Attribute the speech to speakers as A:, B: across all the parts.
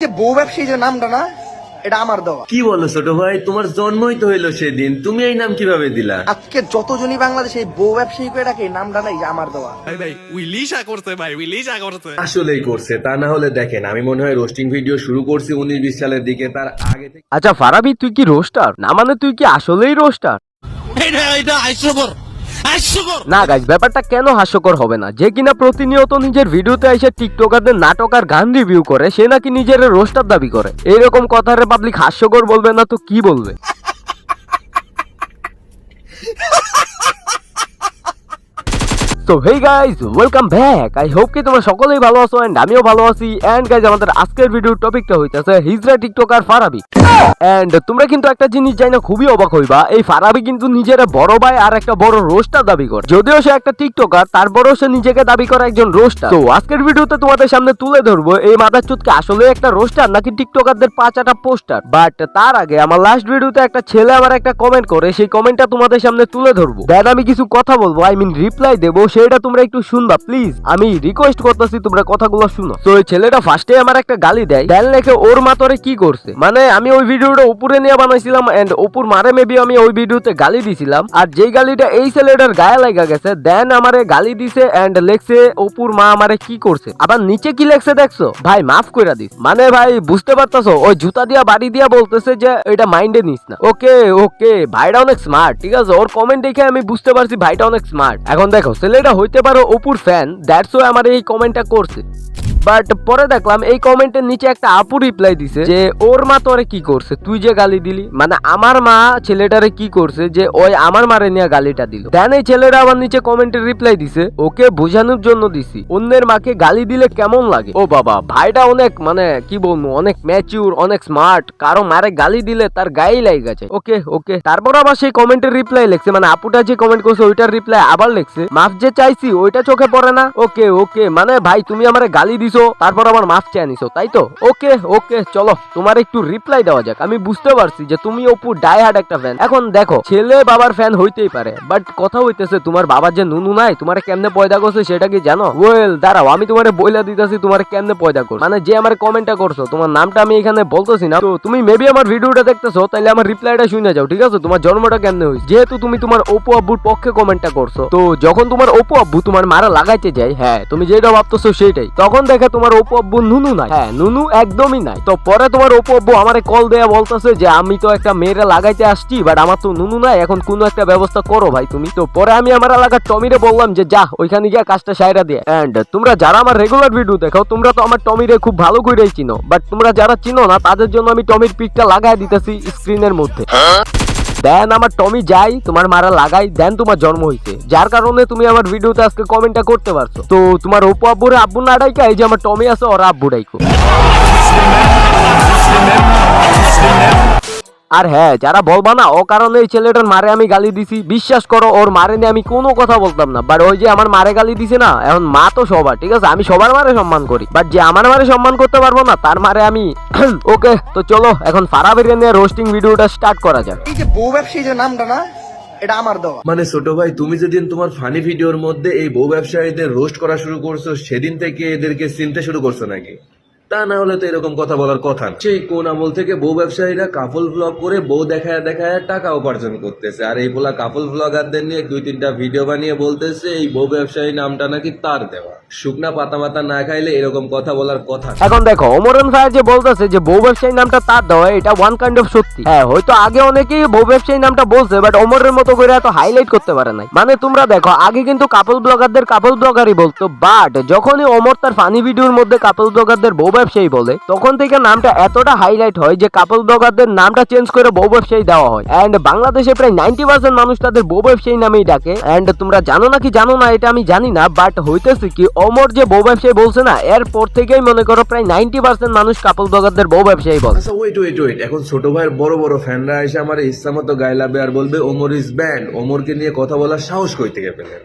A: যে বউ ব্যবসায়ী যে নামটা না এটা আমার দেওয়া।
B: কি বলো ছোট ভাই? তোমার জন্মই তো হইল সেদিন। তুমি এই নাম কীভাবে দিলা?
A: আজকে যতজনই বাংলাদেশে এই বউ ব্যবসায়ী করে ডাকে এই নামটা নাই আমার দেওয়া।
C: ভাই ভাই উইলিশা করছে ভাই উইলিশা করছে।
B: আসলেই করছে তা না হলে দেখেন আমি মনে হয় রোস্টিং ভিডিও শুরু করছি উনিশ বিশ সালের দিকে তার আগে থেকে
D: আচ্ছা ফারাবি তুই কি রোস্টার না মানে তুই কি আসলেই রোস্টার
C: এটা এটা হাস্যকর
D: না গাইজ ব্যাপারটা কেন হাস্যকর হবে না? যে কিনা প্রতিনিয়ত নিজের ভিডিওতে এসে টিকটকারদের নাটক আর গান রিভিউ করে সে নাকি নিজের রোস্টার দাবি করে। এইরকম কথারে পাবলিক হাস্যকর বলবে না তো কি বলবে? তো hey guys welcome back I hope কি তোমরা সকলেই ভালো আছো এন্ড আমিও ভালো আছি। এন্ড গাইজ আমাদের আজকের ভিডিওর টপিকটা হইতাছে হিজরা টিকটকার ফারাবি। এন্ড তোমরা কিন্তু একটা জিনিস জানি না, খুবই অবাক হইবা। এই ফারাবি কিন্তু নিজের বড় ভাই আর একটা বড় রোস্টার দাবি করে। যদিও সে একটা টিকটকার, তারপরেও সে নিজেকে দাবি করে একজন রোস্টার তো আজকের ভিডিওতে তোমাদের সামনে তুলে ধরবো এই মাদার চুতকে আসলে একটা রোস্টার নাকি টিকটকারদের পাঁচ আটা পোস্টার বাট তার আগে আমার লাস্ট ভিডিওতে একটা ছেলে আমার একটা কমেন্ট করে, সেই কমেন্টটা তোমাদের সামনে তুলে ধরবো। দেন আমি কিছু কথা বলব আই মিন রিপ্লাই দেবো সেটা তোমরা একটু শুনবা প্লিজ আমি রিকোয়েস্ট করতেছি তোমরা কথাগুলো শুনো। তো ওই ছেলেটা ফার্স্টে আমার একটা গালি দেয় দেন লেখে, ওর মা তোরে কি করছে? মানে আমি ওই ভিডিওটা উপরে নিয়ে বানাইছিলাম এন্ড উপর মারে মেবি আমি ওই ভিডিওতে গালি দিছিলাম। আর যেই গালিটা এই ছেলেটার গায়ে লাগা গেছে দেন আমারে গালি দিছে এন্ড লেখছে অপুর মা আমারে কি করছে? আবার নিচে কি লেখছে দেখছ? ভাই, মাফ কইরা দিস। মানে ভাই, বুঝতে পারতাছো? ওই জুতা দিয়া, বাড়ি দিয়া বলতেছে যে, এটা মাইন্ডে নিস না। ওকে ওকে, ভাইটা অনেক স্মার্ট ঠিক আছে? ওর কমেন্ট দেখে আমি বুঝতে পারছি ভাইটা অনেক স্মার্ট এখন দেখো, ছেলেটা হইতে পারো অপুর ফ্যান দ্যাটস ওয়াই আমার এই কমেন্টটা করছে। বাট পরে দেখলাম এই কমেন্টের নিচে একটা আপু রিপ্লাই দিছে যে, ওর মা তোরে কি করছে? তুই যে গালি দিলি। মানে আমার মা ছেলেটারে কি করছে যে, ওই আমার মারে নিয়ে গালিটা দিল। দেন এই ছেলেটা আবার নিচে কমেন্টের রিপ্লাই দিছে, ওকে বোঝানোর জন্য দিছি। অন্যের মাকে গালি দিলে কেমন লাগে? ও বাবা, ভাইটা অনেক মানে কি বলব, অনেক ম্যাচিউর অনেক স্মার্ট কারও মারে গালি দিলে তার গায়ে লাগে গেছে ওকে ওকে। তারপর আবার সেই কমেন্টের রিপ্লাই লেখছে মানে আপুটা যে কমেন্ট করছে, ওইটার রিপ্লাই আবার লেখছে, মাফ যে চাইছি, ওইটা চোখে পড়ে না। ওকে ওকে। মানে ভাই, তুমি আমার গালি দিছো। তারপর আবার মাফ চেয়ে নিছো তাই তো? ওকে ওকে, চলো, তোমার একটু রিপ্লাই দেওয়া যাক। আমি বুঝতে পারছি যে তুমি অপু ডাই হার্ড একটা ফ্যান এখন দেখো, ছেলে বাবার ফ্যান হইতেই পারে বাট কথা হইতেছে তোমার বাবার যে নুনু নাই, তোমার কেমনে পয়দা করছে সেটা কি জানো? ওয়েল দাঁড়াও, আমি তোমার বইলা দিতেছি তোমার কেমনে পয়দা করছ। মানে যে আমার কমেন্টটা করছ, তোমার নামটা আমি এখানে বলতেছি না। তো তুমি মেবি আমার ভিডিওটা দেখতেছো তাহলে আমার রিপ্লাইটা শুনে যাও, ঠিক আছে? তোমার জন্মটা কেমনে হয়েছে যেহেতু তুমি তোমার অপু আব্বুর পক্ষে কমেন্টটা করছ, তো যখন তোমার অপু আব্বু তোমার মারা লাগাইতে যায় হ্যাঁ তুমি যেটা ভাবতেছো সেটাই তখন দেখে তোমার অপু আব্বু নুনু নাই। হ্যাঁ নুনু একদমই নাই। তো পরে তোমার অপু আব্বু আমারে কল দেয়া বলতেছে যে আমি তো একটা মেয়েরা লাগাইতে আসছি বাট আমার তো নুনু নাই এখন কোনো একটা ব্যবস্থা করো ভাই তুমি। তো পরে আমি আমার এলাকার টমিরে বললাম যে যা ওইখানে গিয়ে কাজটা সাইরা দিয়ে অ্যান্ড তোমরা যারা আমার রেগুলার ভিডিও দেখো তোমরা তো আমার টমিরে খুব ভালো করেই চিনো বাট তোমরা যারা চিনো না তাদের জন্য আমি টমির পিকটা লাগাই দিতেছি স্ক্রিনের মধ্যে। দেন আমার টমি যাই, তোমার মারা লাগাই দেন তোমার জন্ম হয়েছে যার কারণে তুমি আমার ভিডিওতে আজকে কমেন্টটা করতে পারছ। তো তোমার অপু আব্বুর আব্বু না ডাইকা, এই যে আমার টমি আছে, ওরা আব্বু ডাইকো। আর হ্যাঁ যারা বলবা না ও কারণে এই ছেলেটার মারে আমি গালি দিছি বিশ্বাস করো ওর মারে নিয়ে আমি কোনো কথা বলতাম না। বাট ওই যে আমার মারে গালি দিছে না এখন মা তো সবার ঠিক আছে? আমি সবার মারে সম্মান করি। বাট যে আমার মারে সম্মান করতে পারব না তার মারে আমি ওকে তো চলো এখন ফারাবিরে নিয়ে রোস্টিং ভিডিওটা স্টার্ট করা যাক।
A: এই যে বউ ব্যবসায়ী যে নামটা না এটা আমার দেওয়া।
B: মানে ছোট ভাই তুমি যেদিন তোমার ফানি ভিডিওর মধ্যে এই বউ ব্যবসায়ীদের রোস্ট করা শুরু করছ সেদিন থেকে এদেরকে চিনতে শুরু করছ নাকি? তা না হলে তো এরকম কথা বলার কথা সেই কোন আমল থেকে বউ ব্যবসায়ীরা কাপল ব্লগ করে বউ দেখায় দেখায় টাকা উপার্জন করতেছে। আর এই বলা কাপল ব্লগারদের নিয়ে দুই তিনটা ভিডিও বানিয়ে বলতেছে এই বউ ব্যবসায়ী নামটা নাকি তার দেওয়া। শুকনা পাতা মাতা না খাইলে এরকম কথা বলার কথা
D: এখন দেখো অমরন ভাই যে বলতেছে যে বউ ব্যবসায়ী নামটা তার দেওয়া এটা ওয়ান কাইন্ড অফ সত্যি। হ্যাঁ হয়তো আগে অনেকেই বউ ব্যবসায়ী নামটা বলছে বাট অমরের মতো করে এত হাইলাইট করতে পারে নাই। মানে তোমরা দেখো আগে কিন্তু কাপল ব্লগারদের কাপল ব্লগারই বলতো বাট যখনই অমর তার ফানি ভিডিওর মধ্যে কাপল ব্লগারদের বউ ব্যবসায়ী বলে। তখন থেকে নামটা এতটা হাইলাইট হয় যে কাপল ব্লগারদের নামটা চেঞ্জ করে বউ ব্যবসায়ী দেওয়া হয়। এন্ড বাংলাদেশে প্রায় নাইনটি পার্সেন্ট মানুষ তাদের বউ ব্যবসায়ী নামেই ডাকে। এন্ড তোমরা জানো না কি জানো না এটা আমি জানি না বাট হইতেছে কি, অমর যে বউ ব্যবসায়ী বলছে না এরপর থেকেই মনে করো প্রায় নাইনটি পার্সেন্ট মানুষ কাপল ব্লগারদের বউ ব্যবসায়ী বলে
B: ওয়েট ওয়েট ওয়েট এখন ছোট ভাইয়ের বড় বড় ফ্যানরা এসে আমার ইচ্ছা মতো গায়ে লাবে আর বলবে ওমর ইজ ব্যান্ড ওমরকে নিয়ে কথা বলার সাহস কই থেকে পেলেন?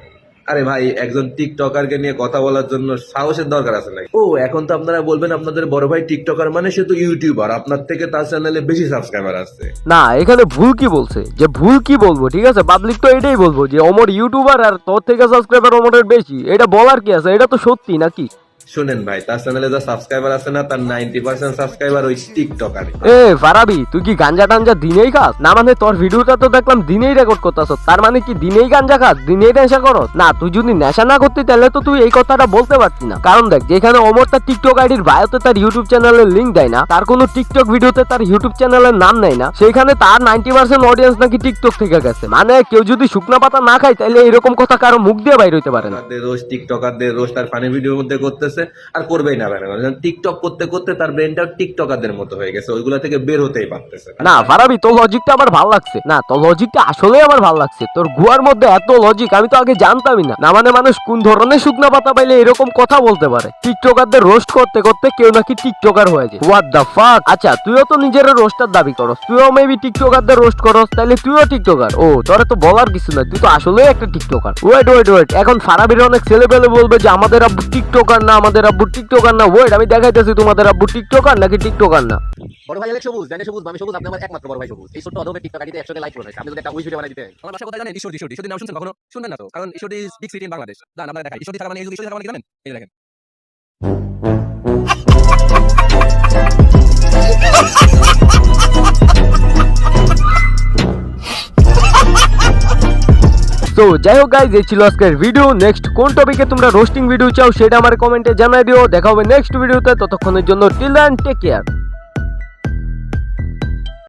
B: আরে ভাই, একজন টিকটকারকে নিয়ে কথা বলার জন্য সাহসের দরকার আছে নাকি? ও, এখন তো আপনারা বলবেন আপনাদের বড় ভাই টিকটকার মানে সে তো ইউটিউবার আপনার থেকে তার চ্যানেলে বেশি সাবস্ক্রাইবার আছে
D: না, এখানে ভুল কি বলছে? যে ভুল কি বলব, ঠিক আছে? পাবলিক তো এটাই বলব যে, অমর ইউটিউবার আর তোর থেকে সাবস্ক্রাইবার অমরের বেশি। এটা বলার কি আছে? এটা তো সত্যি নাকি?
B: শুনেন ভাই তার চ্যানেলে যা সাবস্ক্রাইবার আছে না তার নাইনটি পার্সেন্ট সাবস্ক্রাইবার ওই টিকটকারে
D: এ ফারাবি তুই কি গাঞ্জা টাঞ্জা দিনেই খাস? না মানে তোর ভিডিওটা তো দেখলাম দিনেই রেকর্ড করতেছ। তার মানে কি দিনেই গাঞ্জা খাস? দিনেই নেশা করো না তুই যদি নেশা না করতি তাহলে তো তুই এই কথাটা বলতে পারতি না। কারণ দেখ যেখানে অমর তার টিকটক আইডির বায়োতে তার ইউটিউব চ্যানেলের লিঙ্ক দেয় না তার কোনো টিকটক ভিডিওতে তার ইউটিউব চ্যানেলের নাম নেয় না সেখানে তার নাইনটি পার্সেন্ট অডিয়েন্স নাকি টিকটক থেকে গেছে। মানে কেউ যদি শুকনা পাতা না খায় তাহলে এরকম কথা কারও মুখ দিয়ে বাইর হইতে পারে না।
B: রোজ টিকটকারদের রোজ তার ফানি ভিডিওর মধ্যে করতেছে। আর করবেই না বেড়া টিকটক করতে করতে তার ব্রেনটা টিকটকারদের মতো হয়ে গেছে, ওইগুলা থেকে বের হতেই পারতেছে। না।
D: ফারাবি, তোর লজিকটা আমার ভালো লাগছে। না, তোর লজিকটা আসলেই আমার ভালো লাগছে। তোর গুয়ার মধ্যে এত লজিক আমি তো আগে জানতামই না। না মানে মানুষ কোন ধরনের শুকনা পাতা পাইলে এরকম কথা বলতে পারে? টিকটকারদের রোস্ট করতে করতে কেউ নাকি টিকটকার হয়ে যায়। হোয়াট দ্য ফাক আচ্ছা তুইও তো নিজের রোস্টার দাবি করস। তুইও মেবি টিকটকারদের রোস্ট করস তাহলে তুইও টিকটকার ও, তোরা তো বলার কিছু না তুই তো আসলেই একটা টিকটকার ওয়েট ওয়েট ওয়েট এখন ফারাবির অনেক ছেলে পেলে বলবে যে আমাদের টিকটকার না আমাদের আব্বু টিকটকার না? ওয়েট আমি দেখাইতেছি তোমাদের আব্বু টিকটকার নাকি টিকটকার না?
E: বড় ভাই অনেক সবুজ জানে সবুজ আমি সবুজ আপনি আমার একমাত্র বড় ভাই সবুজ। এই ছোট অধমে টিকটক আইডিতে একশো লাইক করে আমি যদি একটা উইশ ভিডিও বানাই দিতে।
C: আমার ভাষা কথা জানেন? ঈশ্বরদী ঈশ্বরদী। ঈশ্বরদী নাম শুনছেন কখনো? শুনবেন না তো? কারণ Ishwardi big city in Bangladesh দাঁড়ান আমরা দেখাই ঈশ্বরদী থাকা মানে এই যুগে থাকা মানে কি জানেন? এই দেখেন।
D: তো যাই হোক গাইজ এই ছিল আজকের ভিডিও নেক্সট কোন টপিকে তোমরা রোস্টিং ভিডিও চাও সেটা আমার কমেন্টে জানাই দিও। দেখা হবে নেক্সট ভিডিওতে ততক্ষণের জন্য টিল দেন টেক কেয়ার